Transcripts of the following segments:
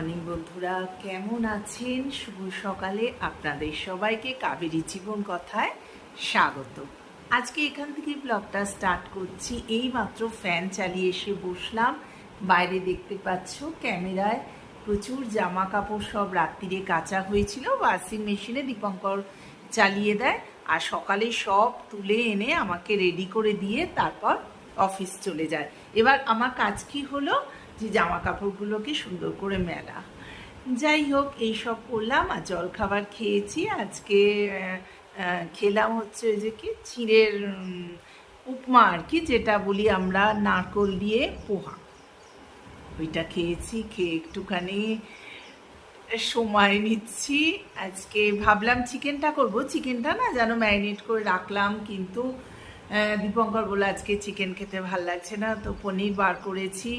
Morning বন্ধুরা, কেমন আছেন? শুভ সকালে আপনাদের সবাইকে কাবেরী জীবন কথায় স্বাগত। আজকে এখান থেকে ব্লগটা স্টার্ট করছি। এই মাত্র ফ্যান চালিয়ে এসে বসলাম। বাইরে দেখতে পাচ্ছ ক্যামেরায় প্রচুর জামা কাপড় সব রাত্রিরে কাঁচা হয়েছিল। ওয়াশিং মেশিনে দীপঙ্কর চালিয়ে দেয় আর সকালে সব তুলে এনে আমাকে রেডি করে দিয়ে তারপর অফিস চলে যায়। এবার আমার কাজ কি হলো? যে জামা কাপড়গুলোকে সুন্দর করে মেলা। যাই হোক, এইসব করলাম আর জল খাবার খেয়েছি। আজকে খেলাম হচ্ছে যে কি? চিঁড়ের উপমা আর কি, যেটা বলি আমরা নারকল দিয়ে পোহা। ওইটা খেয়েছি, খেয়ে একটুখানি সময় নিচ্ছি। আজকে ভাবলাম চিকেনটা করব। চিকেনটা না যেন ম্যারিনেট করে রাখলাম, কিন্তু দীপঙ্কর বলে আজকে চিকেন খেতে ভালো লাগছে না। তো পনির বার করেছি।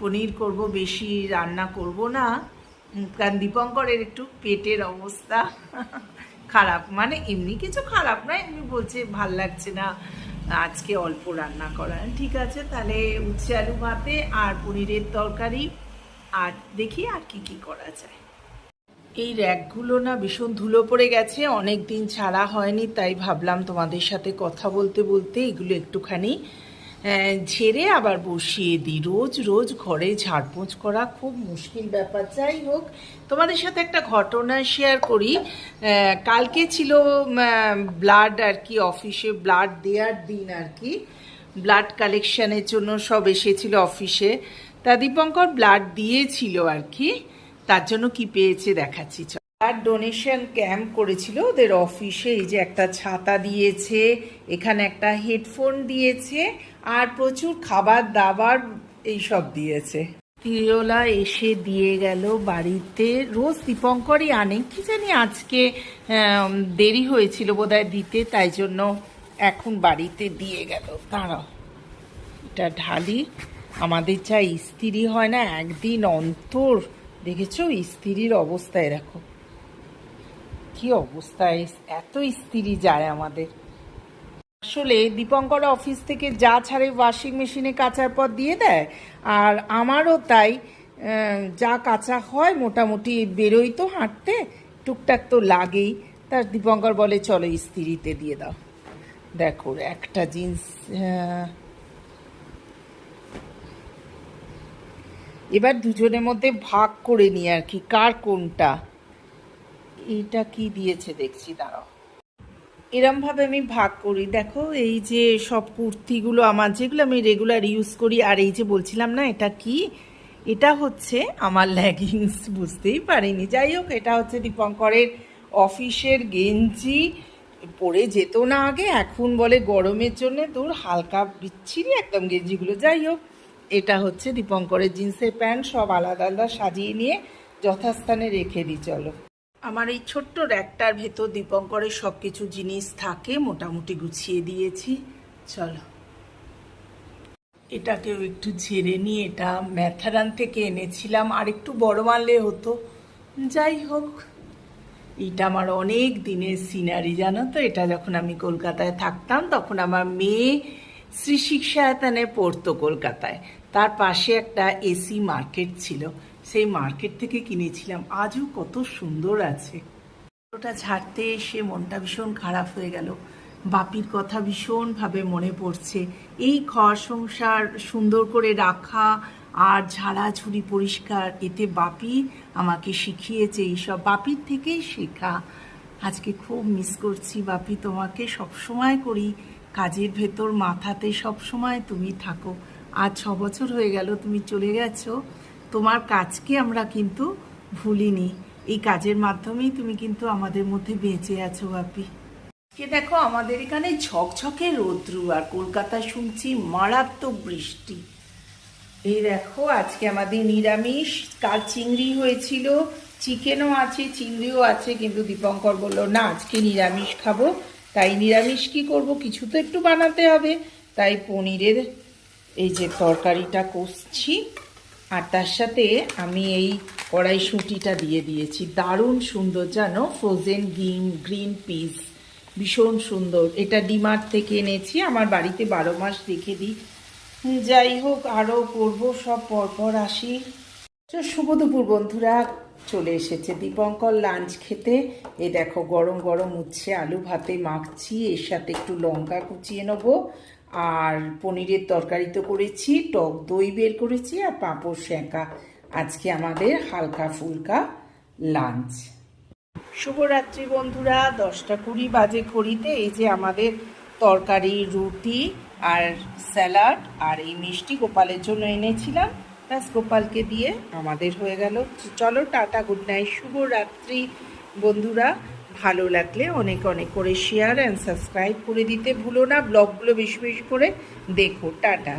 পনির করব, বেশি রান্না করব না। কারণ দীপঙ্করের একটু পেটের অবস্থা খারাপ। মানে এমনি কিছু খারাপ না এমনি বলছে ভালো লাগছে না, আজকে অল্প রান্না করা। ঠিক আছে, তাহলে উচ্ছে আলু ভাতে আর পনিরের তরকারি। আর দেখি আর কি কি করা যায়। এই র্যাকগুলো না ভীষণ ধুলো পড়ে গেছে, অনেক দিন ছাড়া হয়নি, তাই ভাবলাম তোমাদের সাথে কথা বলতে বলতে এগুলো একটুখানি ঝেড়ে আবার বসিয়ে দিই। রোজ রোজ ঘরে ঝাড়পোঁছ করা খুব মুশকিল ব্যাপার। যাই হোক, তোমাদের সাথে একটা ঘটনা শেয়ার করি। কালকে ছিল ব্লাড আর কি অফিসে ব্লাড দেওয়ার দিন আর কি। ব্লাড কালেকশানের জন্য সব এসেছিল অফিসে তা দীপঙ্কর ব্লাড দিয়েছিল আর কি। তার জন্য কি পেয়েছে দেখাচ্ছি ব্লাড ডোনেশন ক্যাম্প করেছিল ওদের অফিসে এই যে একটা ছাতা দিয়েছে, এখানে একটা হেডফোন দিয়েছে, আর প্রচুর খাবার দাবার এইসব দিয়েছে। তিরোলা এসে দিয়ে গেল বাড়িতে। রোজ দীপঙ্করই আনে। কি জানি আজকে দেরি হয়েছিল বোধহয় দিতে, তাই জন্য এখন বাড়িতে দিয়ে গেল। দাঁড়াও, এটা ঢালি। আমাদের যা স্ত্রী হয় না, একদিন অন্তর। দেখেছ? স্ত্রীর অবস্থায় দেখো কি অবস্থায় এত স্ত্রী যায় আমাদের। আসলে দীপঙ্কর অফিস থেকে যা ছাড়ে ওয়াশিং মেশিনে কাচার পর দিয়ে দেয়, আর আমারও তাই যা কাঁচা হয় মোটামুটি বেরোই তো হাঁটতে, টুকটাক তো লাগেই। তার দীপঙ্কর বলে, চলো স্ত্রীতে দিয়ে দাও। দেখো, একটা জিন্স এবার দুজনের মধ্যে ভাগ করে নিই আর কি, কার কোনটা? এইটা কি দিয়েছে দেখছি, দাঁড়াও। এরমভাবে আমি ভাগ করি। দেখো, এই যে সব কুর্তিগুলো আমার, যেগুলো আমি রেগুলার ইউজ করি, আর এই যে বলছিলাম না, এটা কি? এটা হচ্ছে আমার লেগিংস বুঝতেই পারিনি। যাই হোক, এটা হচ্ছে দীপঙ্করের অফিসের গেঞ্জি। পরে যেত না আগে, এখন বলে গরমের জন্য তোর হালকা বিচ্ছিরি একদম গেঞ্জিগুলো। যাই হোক, এটা হচ্ছে দীপঙ্করের জিন্সের প্যান্ট, সব আলাদা আলাদা সাজিয়ে নিয়ে যথাস্থানে রেখে দিই, চলো। আমার এই ছোট্ট র্যাকটার ভেতর দীপঙ্করের সব কিছু জিনিস থাকে, মোটামুটি গুছিয়ে দিয়েছি। চলো। এটাকেও একটু ঝেড়ে নিয়ে, এটা ম্যাথারান থেকে এনেছিলাম, আর একটু বড় মারলে হতো। যাই হোক, এটা আমার অনেক দিনের সিনারি, জানো তো? এটা যখন আমি কলকাতায় থাকতাম, তখন আমার মেয়ে শ্রী শিক্ষায়তনে পড়তো কলকাতায়। তার পাশে একটা এসি মার্কেট ছিল। সেই মার্কেট থেকে কিনেছিলাম। আজও কত সুন্দর আছে। ওটা ঝাড়তে এসে মনটা ভীষণ খারাপ হয়ে গেল। বাপির কথা ভীষণভাবে মনে পড়ছে। এই ঘর সংসার সুন্দর করে রাখা আর ঝাড়াঝুড়ি পরিষ্কার, এতে বাপি আমাকে শিখিয়েছে এইসব। বাপির থেকেই শেখা। আজকে খুব মিস করছি বাপি তোমাকে। সবসময় করি। কাজের ভেতর, মাথাতে সবসময় তুমি থাকো। আজ ছ বছর হয়ে গেল, তুমি চলে গেছো। তোমার কাজকে আমরা কিন্তু ভুলিনি। এই কাজের মাধ্যমেই তুমি কিন্তু আমাদের মধ্যে বেঁচে আছো, বাপি। কে দেখো, আমাদের এখানে ঝকঝকে রৌদ্রু আর কলকাতা শুনছি মারাত্মক বৃষ্টি। এই দেখো, আজকে আমাদের নিরামিষ। কাল চিংড়ি হয়েছিল, চিকেনও আছে, চিংড়িও আছে, কিন্তু দীপঙ্কর বলল, না, আজকে নিরামিষ খাব। তাই নিরামিষ কি করব? কিছু তো একটু বানাতে হবে। তাই পনিরের এই যে তরকারিটা কষছি, আর তার সাথে আমি এই কড়াইশুঁটিটা দিয়ে দিয়েছি। দারুণ সুন্দর, জানো? ফ্রোজেন গ্রিন গ্রিন পিস ভীষণ সুন্দর। এটা ডিমার্ট থেকে এনেছি, আমার বাড়িতে বারো মাস রেখে দিই। যাই হোক, আরও করব, সব পরপর আসি। তো শুভ দুপুর, বন্ধুরা। চলে এসেছে দীপঙ্কর লাঞ্চ খেতে। এ দেখো, গরম গরম উচ্ছে, আলু ভাতে মাখছি, এর সাথে একটু লঙ্কা কুচিয়ে নেব। আর পনিরের তরকারি তো করেছি, টক দই বের করেছি আর পাঁপড় সেঁকা। আজকে আমাদের হালকা ফুলকা লাঞ্চ শুভরাত্রি বন্ধুরা, দশটা কুড়ি বাজে ঘড়িতে এই যে আমাদের তরকারি, রুটি আর স্যালাড আর এই মিষ্টি গোপালের জন্য এনেছিলাম। ব্যাস, গোপালকে দিয়ে আমাদের হয়ে গেল। চলো, টাটা, গুড নাইট, শুভরাত্রি বন্ধুরা। ভালো লাগলে অনেক অনেক করে শেয়ার অ্যান্ড সাবস্ক্রাইব করে দিতে ভুলো না। ব্লগগুলো বেশি বেশি করে দেখো। টাটা।